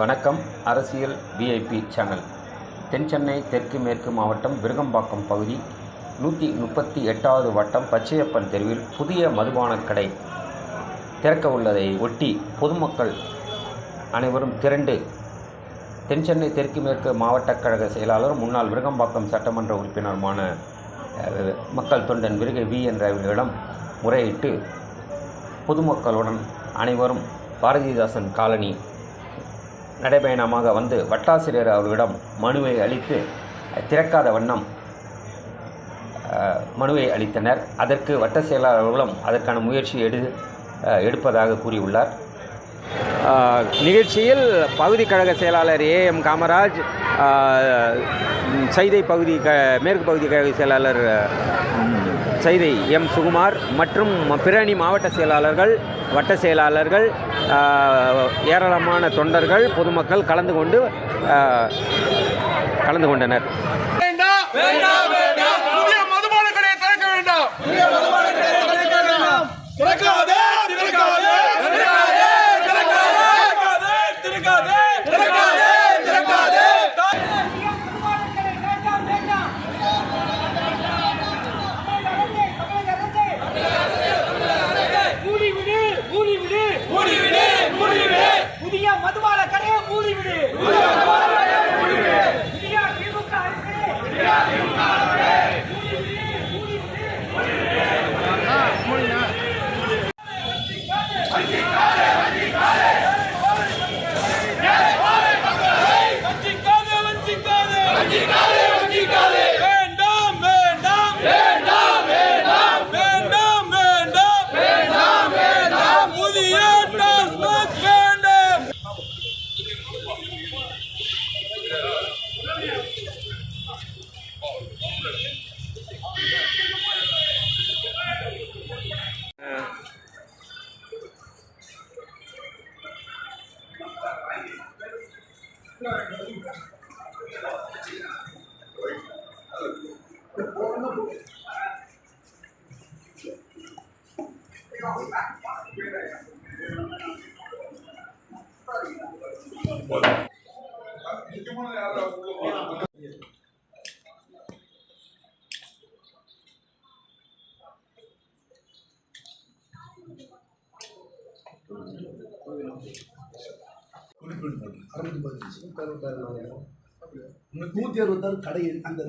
வணக்கம். அரசியல் VIP channel தென் சென்னை தெற்கு மேற்கு மாவட்டம் விருகம்பாக்கம் பகுதி நூற்றி முப்பத்தி எட்டாவது வட்டம் பச்சையப்பன் தெருவில் புதிய மதுபானக் கடை திறக்க உள்ளதை ஒட்டி பொதுமக்கள் அனைவரும் திரண்டு. தென் சென்னை தெற்கு மேற்கு மாவட்ட கழக செயலாளர் முன்னாள் விருகம்பாக்கம் சட்டமன்ற உறுப்பினருமான மக்கள் தொண்டன் விருகை வி. என்ற முறையிட்டு பொதுமக்களுடன் அனைவரும் பாரதிதாசன் காலனி நடைபயணமாக வந்து வட்டாசிரியர் அவர்களிடம் மனுவை அளித்து திறக்காத வண்ணம் மனுவை அளித்தனர். அதற்கு வட்ட செயலாளர் அவர்களும் அதற்கான முயற்சி எடு எடுப்பதாக கூறியுள்ளார். நிகழ்ச்சியில் பகுதி கழக செயலாளர் ஏ எம் காமராஜ் சைதை பகுதி க மேற்கு பகுதி கழக செயலாளர் சைதை எம் சுகுமார் மற்றும் பிரணி மாவட்ட செயலாளர்கள் வட்ட செயலாளர்கள் ஏராளமான தொண்டர்கள் பொதுமக்கள் கலந்து கொண்டு கலந்து கொண்டனர். Bueno. நூத்தி அறுபத்தாறு கடை அந்த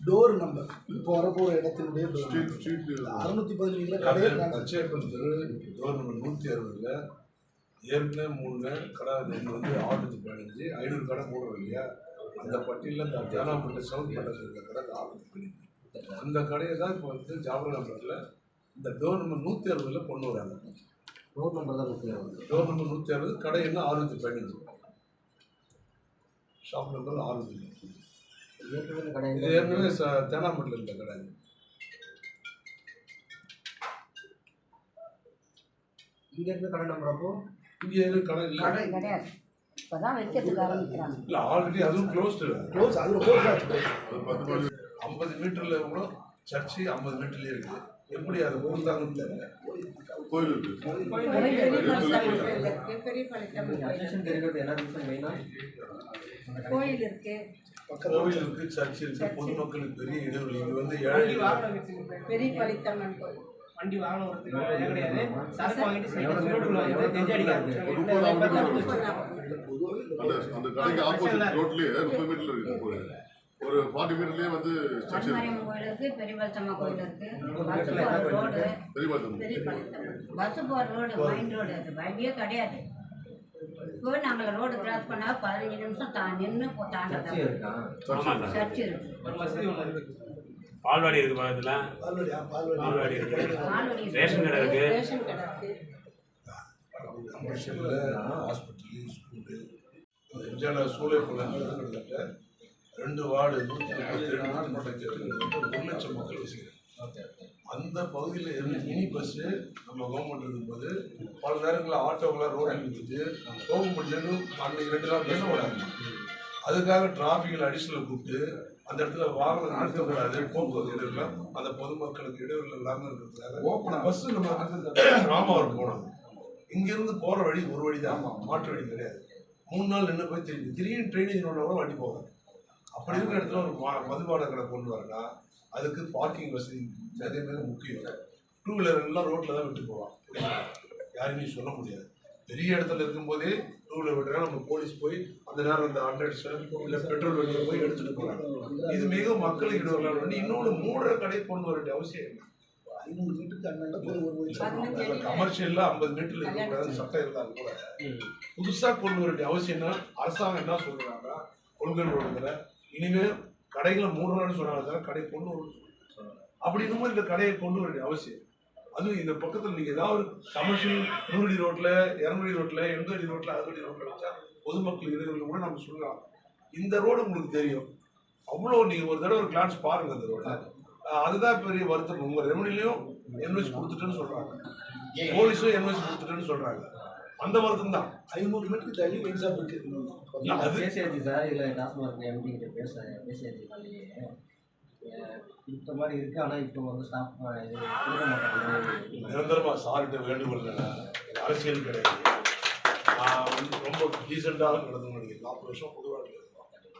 டோர் நம்பர் இப்போ வரப்போற இடத்தினுடைய அறுநூத்தி பதினேழு கடை பச்சையப்பன் தெரு டோர் நம்பர் நூற்றி அறுபதுல. ஏற்கனவே மூணு கடை இது வந்து ஆயிரத்தி பதினஞ்சு ஐநூறு கடை மூடுறோம் இல்லையா? அந்த பட்டியலில் இந்த தேனாம்பட்டு சவுண்ட் பட்டத்தில் இருக்கிற கடை ஆயிரத்தி பதினஞ்சு. அந்த கடையை தான் இப்போ வந்து ஜாபர் நம்பரில் இந்த டோர் நம்பர் நூற்றி அறுபதில் கொண்டு வராங்க. டோர் நம்பர் நூற்றி அறுபது கடை என்ன ஆறுநூற்றி பதினஞ்சு ஷாப் நம்பர் ஆறுநூற்றி இது ஏற்கனவே தேனாம்பட்டில் இருந்த கடை. இங்க இருக்க கடை நம்பர் அப்போ? இங்கே எதுவும் கடை இல்லை. கிடையாது. இப்பதான் வைக்கிறதுக்கு ஆரம்பிக்கிறாங்க. இல்லை ஆல்ரெடி அதுவும் க்ளோஸ்டு க்ளோஸ் அது க்ளோஸ் ஆச்சு ஐம்பது மீட்டர்ல கூட சர்ச்சு ஐம்பது மீட்டர்லயே இருக்குது எப்படி அதை கொடுத்தாங்கன்னு தெரியல. கோயில் இருக்கு கோவில் இருக்கு சர்ச் இருக்கு பொதுமக்களுக்கு பெரிய இடைவெளி இது வந்து ஏழை பெரிய பழித்தம்மன் கோயில் வண்டி வாகனம் கிடையாது சரக்கு வாங்கிட்டு வந்து அடிக்காது அந்த கடைக்கு ஆப்போசிட் ரோட்லயே முப்பது மீட்டர்ல இருக்கு ஒரு ஃபார்ட்டி மீட்டர்லயே வந்து கருமாரியம்மன் கோயில் இருக்கு பெரிய பழித்தம்மன் கோயில் இருக்கு. பஸ் போற ரோடு பெரிய பார்த்தோம் பெரிய பழித்தம்மன் பஸ் போற ரோடு மெயின் ரோடு அது. வண்டியே கிடையாது. இப்போ நாங்கள் ரோடு கிராஸ் பண்ணா பதினஞ்சு நிமிஷம் தா நின்று போ தாண்டதான் சர்ச் இருக்கு? பால்வாடி இருக்கு பக்கத்துல. பால்வாடி இருக்கு. ரேஷன் கடை இருக்கு. ரேஷன் கடை இருக்கு. Hospital school. எம்ஜிஆர் குளங்கள் கிட்டத்தட்ட ரெண்டு வார்டு நூற்றி முப்பத்தி ரெண்டு முப்பத்தி எட்டு ஒரு லட்சம் மக்கள் வசிக்கிறாங்க. அந்த பகுதியில் இருந்து மினி பஸ்ஸு நம்ம கவர்மெண்ட் இருக்கும்போது பல நேரங்களில் ஆட்டோக்கெல்லாம் ரோட்டில் நிறுத்திட்டு முடியலன்னு அன்னைக்கு ரெண்டு நாள் பேச விடாங்க அதுக்காக டிராஃபிக்கில் அடிஷனல் கூப்பிட்டு அந்த இடத்துல வாகனம் நிறுத்தக்கூடாது போக்குவரத்து இடையில அந்த பொதுமக்களுக்கு இடையூறு இல்லாமல் இருக்கிறதுக்காக பஸ் நம்ம ராமாவரம் போனோம். இங்கிருந்து போற வழி ஒரு வழி தான் மாற்று வழி கிடையாது. மூணு நாள் நின்று போய் திரும்பி திடீர்னு ரோட்ல கூட வண்டி போகாது. அப்படி இருக்கிற இடத்துல ஒரு மா- மதுபான கடை கொண்டு வரனா அதுக்கு பார்க்கிங் வசதி அதே மாதிரி முக்கியம். டூ வீலர் எல்லாம் ரோட்ல தான் விட்டு போவான் யாருமே சொல்ல முடியாது. பெரிய இடத்துல இருக்கும்போதே டூ வீலர் விட்டுறா நம்ம போலீஸ் போய் அந்த நேரம் அந்த ஹண்ட்ரட் இல்ல பெட்ரோல் வண்டியை போய் எடுத்துட்டு போறாங்க இது மிக மக்களுக்கு வேண்டி இன்னொன்று மூடுற கடை கொண்டு வர வேண்டிய அவசியம் இல்லை. ஐநூறு மீட்டருக்கு அண்ணாண்ட போய் ஒரு வழி கமர்ஷியல்ல ஐம்பது மீட்டர்ல இருக்கக்கூடாது சட்டம் இருந்தாலும் கூட. புதுசா கொண்டு வர வேண்டிய அவசியம் என்ன? அரசாங்கம் என்ன சொல்றாங்கன்னா கொள்கை இனிமே கடைகளை மூடுறான்னு சொன்னாங்க கடை கொண்டு வரணும்னு சொல்றாங்க. அப்படி இன்னமும் இந்த கடையை கொண்டு வர வேண்டிய அவசியம். அதுவும் இந்த பக்கத்துல நீங்க ஏதாவது கமர்ஷியல் நூறடி ரோட்ல இரநூறு ரோட்ல எண்பது அறுபது அடி ரோட்ல வச்சா பொதுமக்கள் இடைவெளியில் கூட நம்ம சொல்லலாம் இந்த ரோடு உங்களுக்கு தெரியும். அவ்வளோ நீங்க ஒரு தடவை ஒரு கிளான்ஸ் பாருங்க அந்த ரோட அதுதான் பெரிய வருத்தம். உங்க ரெவன்யூலையும் என்வெஸ் கொடுத்துட்டேன்னு சொல்றாங்க. போலீஸும் என்வெஸ் கொடுத்துட்டேன்னு சொல்றாங்க. அந்த வருத்தம் தான் ஐநூறு மீட்டருக்கு தள்ளி ஷாப் இருக்கு. பேசியாச்சு சார் இல்லை டாஸ்மாக் எம்டி கிட்ட பேச பேசியாச்சு இந்த மாதிரி இருக்கு ஆனால் இப்போ வந்து ஸ்டாப் கொடுக்க மாட்டாங்க நிரந்தரமா சார்கிட்ட வேண்டுகோள் அரசியல் கிடையாது. ரொம்ப டீசெண்டாக நடந்து முடியும் நாற்பது வருஷம்